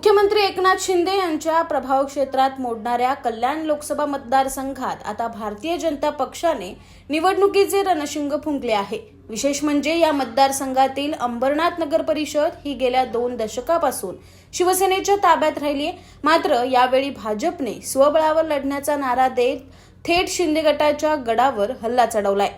मुख्यमंत्री एकनाथ शिंदे यांच्या प्रभाव क्षेत्रात मोडणाऱ्या कल्याण लोकसभा मतदारसंघात आता भारतीय जनता पक्षाने निवडणुकीचे रणशिंग फुंकले आहे. विशेष म्हणजे या मतदारसंघातील अंबरनाथ नगर परिषद ही गेल्या दोन दशकापासून शिवसेनेच्या ताब्यात राहिली मात्र यावेळी भाजपने स्वबळावर लढण्याचा नारा देत थेट शिंदे गटाच्या गडावर हल्ला चढवलाय.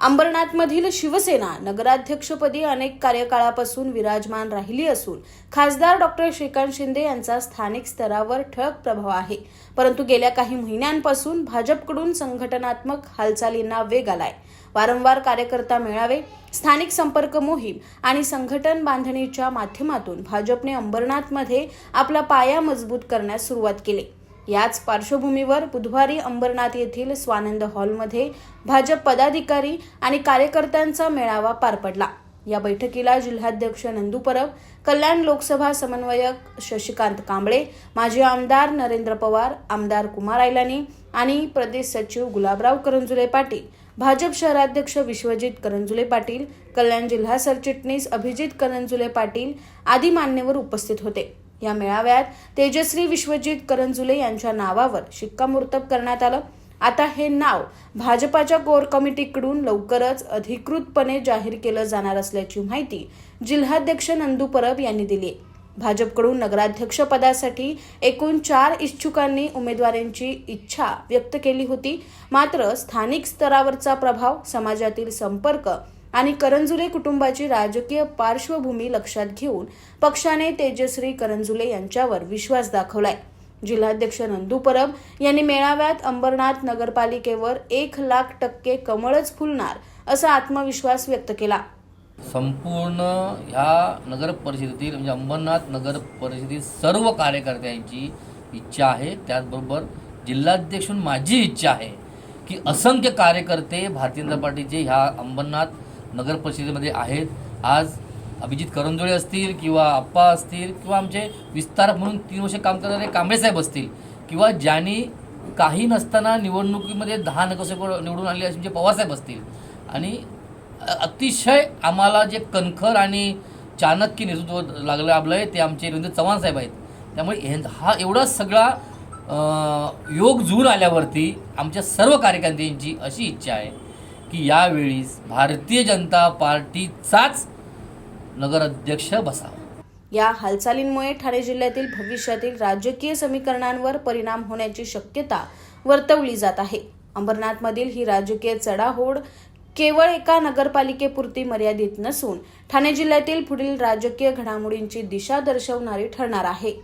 अंबरनाथमधील शिवसेना नगराध्यक्षपदी अनेक कार्यकाळापासून विराजमान राहिली असून खासदार डॉक्टर श्रीकांत शिंदे यांचा स्थानिक स्तरावर ठळक प्रभाव आहे. परंतु गेल्या काही महिन्यांपासून भाजपकडून संघटनात्मक हालचालींना वेग आलाय. वारंवार कार्यकर्ता मेळावे स्थानिक संपर्क मोहीम आणि संघटन बांधणीच्या माध्यमातून भाजपने अंबरनाथमध्ये आपला पाया मजबूत करण्यास सुरुवात केली. याच पार्श्वभूमीवर बुधवारी अंबरनाथ येथील स्वानंद हॉलमध्ये भाजप पदाधिकारी आणि कार्यकर्त्यांचा मेळावा पार पडला. या बैठकीला जिल्हाध्यक्ष नंदू परब कल्याण लोकसभा समन्वयक शशिकांत कांबळे माजी आमदार नरेंद्र पवार आमदार कुमार आयलानी आणि प्रदेश सचिव गुलाबराव करंजुले पाटील भाजप शहराध्यक्ष विश्वजित करंजुले पाटील कल्याण जिल्हा सरचिटणीस अभिजित करंजुले पाटील आदी मान्यवर उपस्थित होते. या मेळाव्यात तेजश्री विश्वजित करंजुले यांच्या नावावर शिक्कामोर्तब करण्यात आलं. आता हे नाव भाजपाच्या कोर कमिटीकडून लवकरच अधिकृतपणे जाहीर केलं जाणार असल्याची माहिती जिल्हाध्यक्ष नंदू परब यांनी दिली भाजपकडून नगराध्यक्ष पदासाठी एकूण चार इच्छुकांनी उमेदवारांची इच्छा व्यक्त केली होती. मात्र स्थानिक स्तरावरचा प्रभाव समाजातील संपर्क आणि करंजुले कुटुंबाची राजकीय पार्श्वभूमी लक्षात घेऊन पक्षाने तेजश्री करंजुले यांच्यावर विश्वास दाखवलाय. जिल्हाध्यक्ष नंदू परब यांनी मेळाव्यात अंबरनाथ नगरपालिकेवर एक लाख टक्के कमळच फुलणार असा आत्मविश्वास व्यक्त केला. संपूर्ण ह्या नगर परिषदेतील म्हणजे अंबरनाथ नगर परिषदेतील सर्व कार्यकर्त्यांची इच्छा आहे. त्याचबरोबर जिल्हाध्यक्ष माझी इच्छा आहे की असंख्य कार्यकर्ते भारतीय जनता पार्टीचे ह्या अंबरनाथ नगर परिषदेमध्ये आहेत. आज अभिजित करंजोळे असतील किंवा आप्पा असतील किंवा आमचे विस्तार म्हणून तीन वर्ष काम करणारे कांबळेसाहेब असतील किंवा ज्यांनी काही नसताना निवडणुकीमध्ये दहा नगरसेवक निवडून आले असे म्हणजे पवारसाहेब असतील. आणि अतिशय आम्हाला जे कणखर आणि चाणक्य नेतृत्व लागलं आपलं आहे ते आमचे रवींद्र चव्हाण साहेब आहेत. त्यामुळे हे हा एवढा सगळा योग जुळून आल्यावरती आमच्या सर्व कार्यकर्त्यांची अशी इच्छा आहे. की यावेळी भारतीय जनता पार्टीचाच नगराध्यक्ष बसावा. या हालचालींमुळे ठाणे जिल्ह्यातील भविष्यातील राजकीय समीकरणांवर परिणाम होण्याची शक्यता वर्तवली जात आहे. अंबरनाथमधील ही राजकीय चढाओढ केवळ एका नगरपालिकेपुरती मर्यादित नसून ठाणे जिल्ह्यातील पुढील राजकीय घडामोडींची दिशा दर्शवणारी ठरणार आहे.